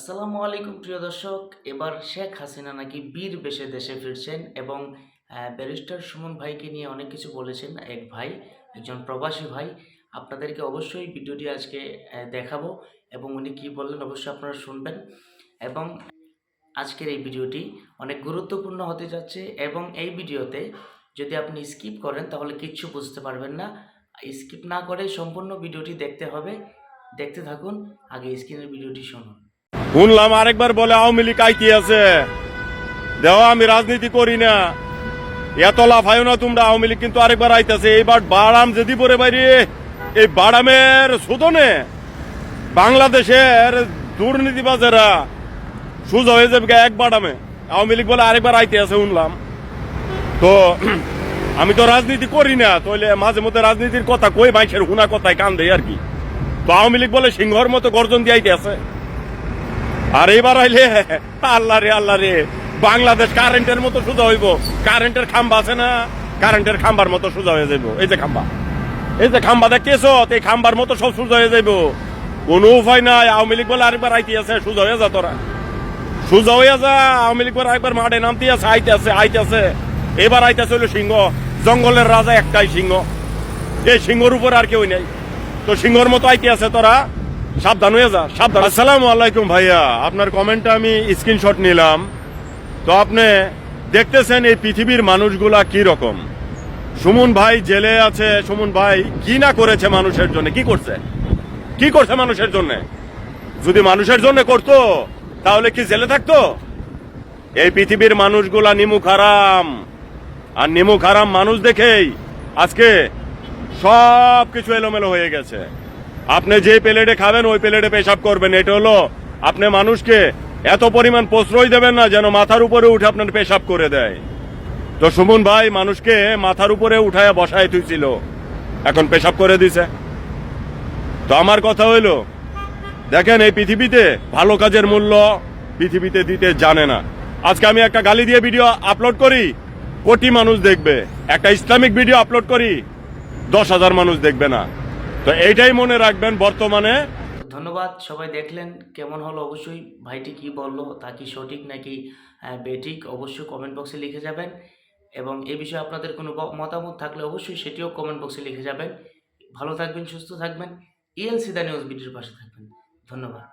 আসসালামু আলাইকুম, প্রিয় দর্শক। এবার শেখ হাসিনা নাকি বীর বেশে দেশে ফিরছেন এবং ব্যারিস্টার সুমন ভাইকে নিয়ে অনেক কিছু বলেছেন এক ভাই, একজন প্রবাসী ভাই। আপনাদেরকে অবশ্যই ভিডিওটি আজকে দেখাবো এবং উনি কি বললেন অবশ্যই আপনারা শুনবেন। এবং আজকের এই ভিডিওটি অনেক গুরুত্বপূর্ণ হতে যাচ্ছে এবং এই ভিডিওতে যদি আপনি স্কিপ করেন তাহলে কিচ্ছু বুঝতে পারবেন না। স্কিপ না করে সম্পূর্ণ ভিডিওটি দেখতে হবে। দেখতে থাকুন, আগে স্ক্রিনের ভিডিওটি শুনুন। শুনলাম আরেকবার বলে আওয়ামী লীগ আইতি আছে? দেওয়া আমি রাজনীতি করি না। এত লাভ হয় না তোমরা, আওয়ামী লীগ কিন্তু আরেকবার আইতেছে। এইবার বাড়াম যদি পরে বাইরে, এই বাড়ামের শোধনে বাংলাদেশের দুর্নীতিবাজেরা সুযোগ হয়ে যাবে এক বাড়ামে আওয়ামী লীগ বলে আরেকবার আইতে আছে, শুনলাম। তো, আমি তো রাজনীতি করি না তাহলে মাঝে মধ্যে রাজনীতির কথা কই মাইসের হুনা কথায় কান দেয় আর কি। তো আওয়ামী লীগ বলে সিংহর মতো গর্জন দিয়ে আইতে আছে। আর এবার আইলে, আল্লাহ রে আল্লাহ রে। বাংলাদেশ কারেন্টের মতো সোজা হইব। কারেন্টের খাম্বা আছে না? কারেন্টের খাম্বার মতো সোজা হয়ে যাইব। এই যে খাম্বা। এই যে খাম্বা দেখতেছ এই খাম্বার মতো সব সোজা হয়ে যাইব। কোনো উপায় নাই, আওয়ামী লীগ বলে আরেকবার আইতে আছে, সোজা হয়ে যা তোরা। সোজা হয়ে যা, আওয়ামী লীগ বলে আরেকবার মাঠে নামতে আছে, আইতে আছে আইতে আছে। এবার আইতেছে হইল সিংহ। জঙ্গলের রাজা একটাই সিংহ। এই সিংহর উপর আর কেউ নেই। তো সিংহর মতো আইতে আছে তোরা। সাবধান হয়ে যা, সাবধান। আসসালামু আলাইকুম ভাইয়া। আপনার কমেন্টটা আমি স্ক্রিনশট নিলাম। তো আপনি দেখতেছেন এই পৃথিবীর মানুষগুলা কি রকম? সুমন ভাই জেলে আছে। সুমন ভাই, কি না করেছে মানুষের জন্য? কি করছে? কি করছে মানুষের জন্য? যদি মানুষের জন্য করতো, তাহলে কি জেলে থাকতো? এই পৃথিবীর মানুষগুলা নিমুখ হারাম। আর নিমুখ হারাম মানুষ দেখেই আজকে সব কিছু এলোমেলো হয়ে গেছে। আপনি যে প্লেটে খাবেন, ওই প্লেটে পেশাব করবেন। এটা হলো আপনি মানুষকে এত পরিমাণ প্রশ্রয় দেবেন না, যেন মাথার উপরে উঠে আপনার পেশাব করে দেয়। তো সুমন ভাই, মানুষকে মাথার উপরে উঠায় বসায় তুইছিল। এখন পেশাব করে দিছে। তো আমার কথা হইল, দেখেন এই পৃথিবীতে ভালো কাজের মূল্য পৃথিবীতে দিতে জানে না। আজকে আমি একটা গালি দিয়ে ভিডিও আপলোড করি, কোটি মানুষ দেখবে। একটা ইসলামিক ভিডিও আপলোড করি, দশ হাজার মানুষ দেখবে না। তো এইটাই মনে রাখবেন বর্তমানে। ধন্যবাদ, সবাই দেখলেন কেমন হলো অবশ্যই ভাইটি কি বলল, তা কি সঠিক নাকি বেঠিক অবশ্যই কমেন্ট বক্সে লিখে যাবেন। এবং এ বিষয়ে আপনাদের কোনো মতামত থাকলে অবশ্যই সেটিও কমেন্ট বক্সে লিখে যাবেন। ভালো থাকবেন, সুস্থ থাকবেন। ইএলসি দা নিউজ ভিডিওর পাশে থাকবেন। ধন্যবাদ।